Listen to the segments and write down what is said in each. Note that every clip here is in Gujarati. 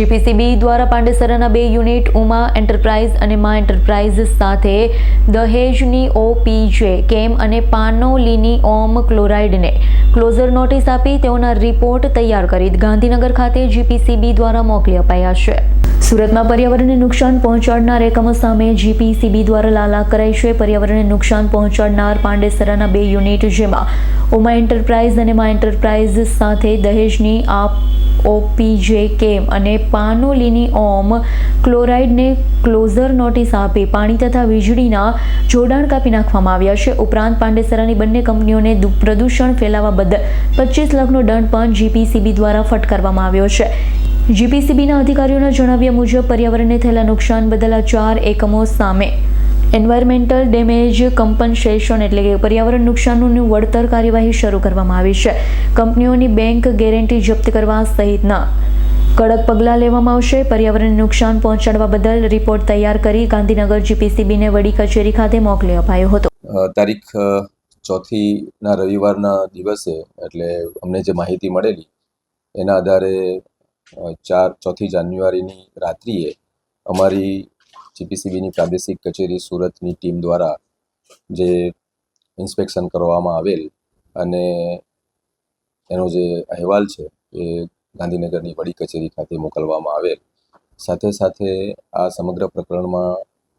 જીપીસીબી દ્વારા પાંડેસરાના બે યુનિટ ઉમા એન્ટરપ્રાઇઝ અને મા એન્ટરપ્રાઇઝ સાથે દહેજની ઓપીજે કેમ અને પાનોલીની ઓમ ક્લોરાઇડને ક્લોઝર નોટિસ આપી તેઓના રિપોર્ટ તૈયાર કરી ગાંધીનગર ખાતે જીપીસીબી દ્વારા મોકલી અપાયા છે. સુરતમાં પર્યાવરણને નુકસાન પહોંચાડનાર એકમો સામે જીપીસીબી દ્વારા લાલા કરાઈ છે. પર્યાવરણને નુકસાન પહોંચાડનાર પાંડેસરાના બે યુનિટ જેમાં ઉમા એન્ટરપ્રાઇઝ અને મા એન્ટરપ્રાઇઝ સાથે દહેજની આપ ઓપીજે કેમ અને પાનોલીની ઓમ ક્લોરાઇડને ક્લોઝર નોટિસ આપી પાણી તથા વીજળીના જોડાણ કાપી નાખવામાં આવ્યા છે. ઉપરાંત પાંડેસરાની બંને કંપનીઓને પ્રદૂષણ ફેલાવવા બદલ પચીસ લાખનો દંડ પણ જીપીસીબી દ્વારા ફટકારવામાં આવ્યો છે. જીપીસીબીના અધિકારીઓના જણાવ્યા મુજબ, પર્યાવરણને થયેલા નુકસાન બદલ આ ચાર એકમો સામે એન્વાયરમેન્ટલ ડેમેજ કમ્પન્સેશન એટલે કે પર્યાવરણ નુકસાનનું વળતર કાર્યવાહી શરૂ કરવામાં આવી છે. કંપનીઓની બેંક ગેરંટી જપ્ત કરવા સહિતના કડક પગલાં લેવામાં આવશે. પર્યાવરણને નુકસાન પહોંચાડવા બદલ રિપોર્ટ તૈયાર કરી ગાંધીનગર જીપીસીબીને વડી કચેરી ખાતે મોકલી અપાયો હતો. તારીખ ચોથીના રવિવારના દિવસે એટલે અમને જે માહિતી મળેલી, એના આધારે ચાર, ચોથી જાન્યુઆરીની રાત્રિએ અમારી જીપીસીબીની પ્રાદેશિક કચેરી સુરતની ટીમ દ્વારા જે ઇન્સ્પેક્શન કરવામાં આવેલ અને એનો જે અહેવાલ છે એ ગાંધીનગરની વડી કચેરી ખાતે મોકલવામાં આવેલ. સાથે સાથે આ સમગ્ર પ્રકરણમાં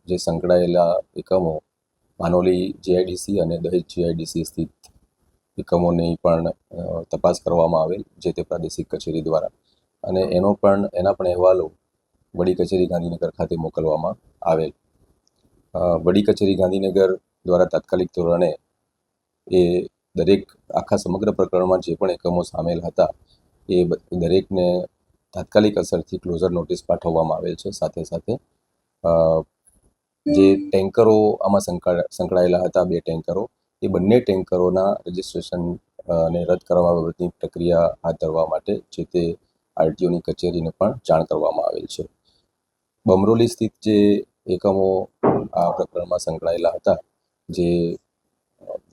જે સંકળાયેલા એકમો, માનોલી જીઆઈડીસી અને દહેજ જીઆઈડીસી સ્થિત એકમોની પણ તપાસ કરવામાં આવેલ જે તે પ્રાદેશિક કચેરી દ્વારા. અને એનો પણ, એના પણ અહેવાલો વડી કચેરી ગાંધીનગર ખાતે મોકલવામાં આવેલ. વડી કચેરી ગાંધીનગર દ્વારા તાત્કાલિક ધોરણે એ દરેક આખા સમગ્ર પ્રકરણમાં જે પણ એકમો સામેલ હતા, એ દરેકને તાત્કાલિક અસરથી ક્લોઝર નોટિસ પાઠવવામાં આવેલ છે. સાથે સાથે જે ટેન્કરો આમાં સંકળા, સંકળાયેલા હતા, બે ટેન્કરો, એ બંને ટેન્કરોના રજિસ્ટ્રેશન ને રદ કરવા બાબતની પ્રક્રિયા હાથ ધરવા માટે જે તે આરટીઓની કચેરીને પણ જાણ કરવામાં આવેલ છે. બમરોલી સ્થિત જે એકમો આ પ્રકરણમાં સંકળાયેલા હતા, જે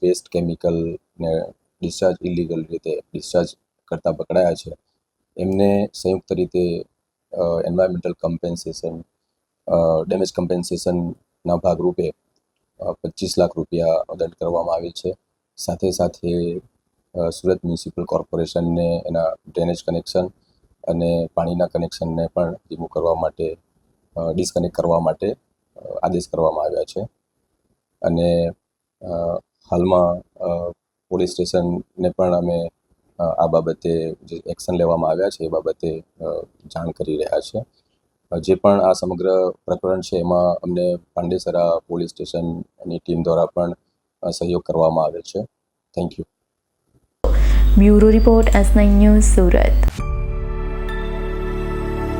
વેસ્ટ કેમિકલ ને ડિસ્ચાર્જ ઇલીગલ રીતે ડિસ્ચાર્જ કરતા પકડાયા છે. એમને સંયુક્ત રીતે એન્વાયરમેન્ટલ કમ્પેન્સેશન ડેમેજ કમ્પેન્સેશનના ભાગરૂપે પચીસ લાખ રૂપિયા દંડ કરવામાં આવેલ છે. સાથે સાથે સુરત મ્યુનિસિપલ કોર્પોરેશનને એના ડ્રેનેજ કનેક્શન અને પાણીના કનેક્શનને પણ રિમૂવ કરવા માટે ડિસ્કનેક્ટ કરવા માટે આદેશ કરવામાં આવ્યા છે. અને હાલમાં પોલીસ સ્ટેશનને પણ અમે આ બાબતે જે એક્શન લેવામાં આવ્યા છે એ બાબતે જાણ કરી રહ્યા છે. જે પણ આ સમગ્ર પ્રકરણ છે એમાં અમને પાંડેસરા પોલીસ સ્ટેશનની ટીમ દ્વારા પણ સહયોગ કરવામાં આવે છે. Thank you bureau report S nine news Surat.